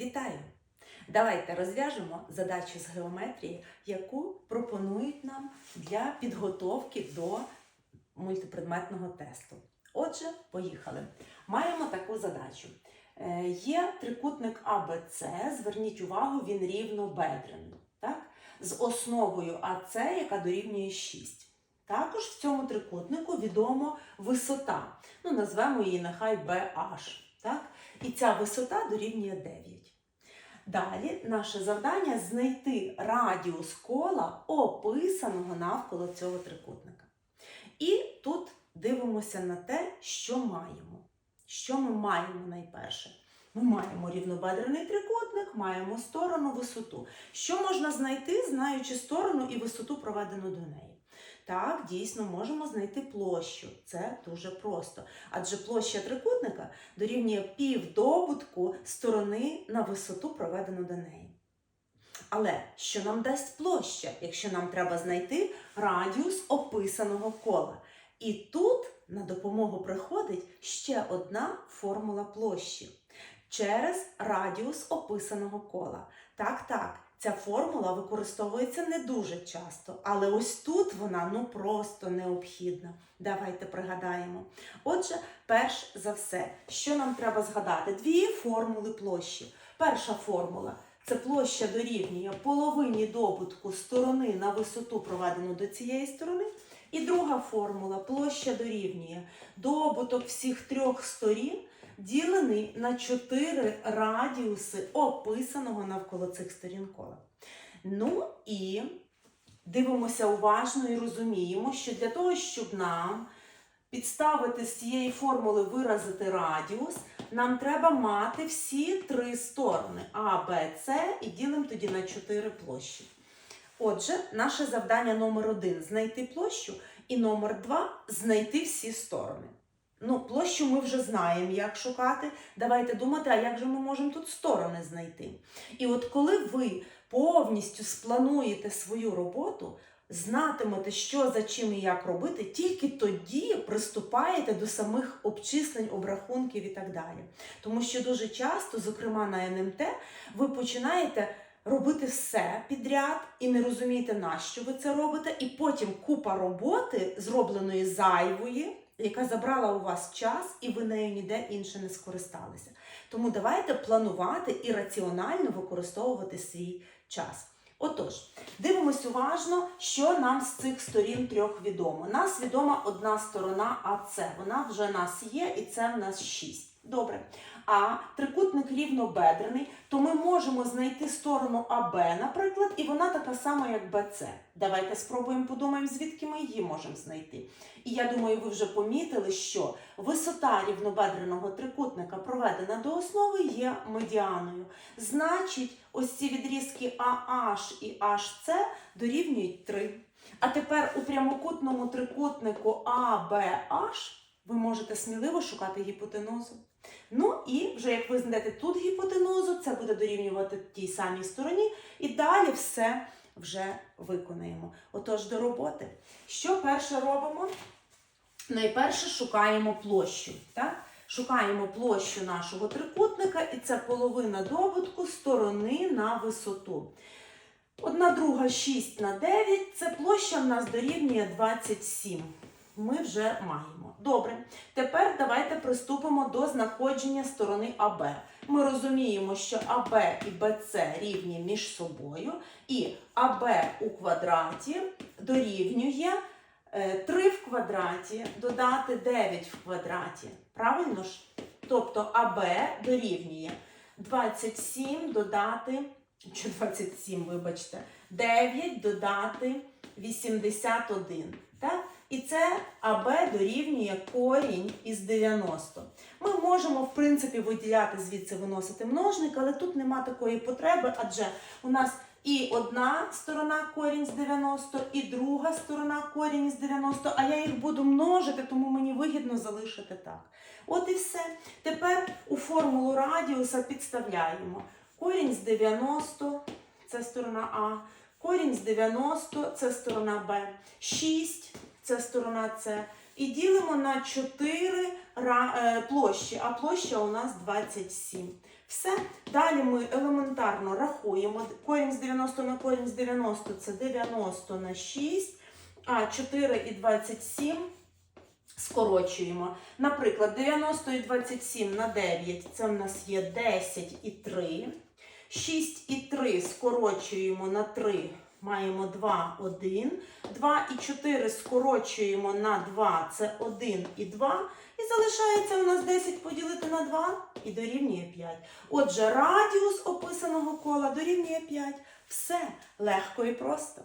Вітаю! Давайте розв'яжемо задачу з геометрії, яку пропонують нам для підготовки до мультипредметного тесту. Отже, поїхали. Маємо таку задачу. Е, Є трикутник АБЦ, зверніть увагу, він рівнобедрений, так? з основою АЦ, яка дорівнює 6. Також в цьому трикутнику відомо висота. Ну, назвемо її нехай BH. Так? І ця висота дорівнює 9. Далі наше завдання знайти радіус кола, описаного навколо цього трикутника. І тут дивимося на те, що маємо. Що ми маємо найперше? Ми маємо рівнобедрений трикутник, маємо сторону, висоту. Що можна знайти, знаючи сторону і висоту, проведену до неї? Так, дійсно, можемо знайти площу. Це дуже просто. Адже площа трикутника дорівнює півдобутку сторони на висоту, проведену до неї. Але що нам дасть площа, якщо нам треба знайти радіус описаного кола? І тут на допомогу приходить ще одна формула площі через радіус описаного кола. Так, так, ця формула використовується не дуже часто, але ось тут вона ну просто необхідна. Давайте пригадаємо. Отже, перш за все, що нам треба згадати? Дві формули площі. Перша формула це площа дорівнює половині добутку сторони на висоту, проведену до цієї сторони. І друга формула площа дорівнює добуток всіх трьох сторін, ділений на 4 радіуси описаного навколо цих сторін кола. Ну і дивимося уважно і розуміємо, що для того, щоб нам підставити з цієї формули виразити радіус, нам треба мати всі три сторони А, Б, С і ділимо тоді на 4 площі. Отже, наше завдання номер один знайти площу, і номер два знайти всі сторони. Ну, площу ми вже знаємо, як шукати. Давайте думати, а як же ми можемо тут сторони знайти. І от коли ви повністю сплануєте свою роботу, знатимете, що за чим і як робити, тільки тоді приступаєте до самих обчислень, обрахунків і так далі. Тому що дуже часто, зокрема на НМТ, ви починаєте робити все підряд і не розумієте, на що ви це робите, і потім купа роботи, зробленої зайвої, яка забрала у вас час, і ви нею ніде інше не скористалися. Тому давайте планувати і раціонально використовувати свій час. Отож, дивимось уважно, що нам з цих сторін трьох відомо. Нас відома одна сторона а це Вона вже нас є, і це в нас 6. Добре. А трикутник рівнобедрений, то ми можемо знайти сторону АБ, наприклад, і вона така сама, як БЦ. Давайте спробуємо подумаємо, звідки ми її можемо знайти. І я думаю, ви вже помітили, що висота рівнобедреного трикутника, проведена до основи, є медіаною. Значить, ось ці відрізки AH і HC дорівнюють 3. А тепер у прямокутному трикутнику ABH ви можете сміливо шукати гіпотенузу. Ну і вже як ви знайдете тут гіпотенузу, це буде дорівнювати тій самій стороні, і далі все вже виконаємо. Отож, до роботи. Що перше робимо? Найперше шукаємо площу. Так? Шукаємо площу нашого трикутника, і це половина добутку сторони на висоту. Одна друга 6 на 9, це площа в нас дорівнює 27. Ми вже маємо. Добре. Тепер давайте приступимо до знаходження сторони АБ. Ми розуміємо, що АБ і БЦ рівні між собою, і АБ у квадраті дорівнює е, 3 в квадраті додати 9 в квадраті. Правильно ж? Тобто АБ дорівнює 27 додати, чи 27, вибачте, 9 додати 81. І це АБ дорівнює корінь із 90. Ми можемо, в принципі, виділяти звідси виносити множник, але тут нема такої потреби, адже у нас і одна сторона корінь з 90, і друга сторона корінь із 90, а я їх буду множити, тому мені вигідно залишити так. От і все. Тепер у формулу радіуса підставляємо корінь з 90, це сторона А, корінь з 90, це сторона Б, 6 це сторона С. І ділимо на 4 е, площі, а площа у нас 27. Все. Далі ми елементарно рахуємо. Корінь з 90 на корінь з 90 це 90 на 6, а 4 і 27 скорочуємо. Наприклад, 90 і 27 на 9 це в нас є 10 і 3. 6 і 3 скорочуємо на 3, маємо 2, 1. 2 і 4 скорочуємо на 2, це 1 і 2. І залишається у нас 10 поділити на 2 і дорівнює 5. Отже, радіус описаного кола дорівнює 5. Все легко і просто.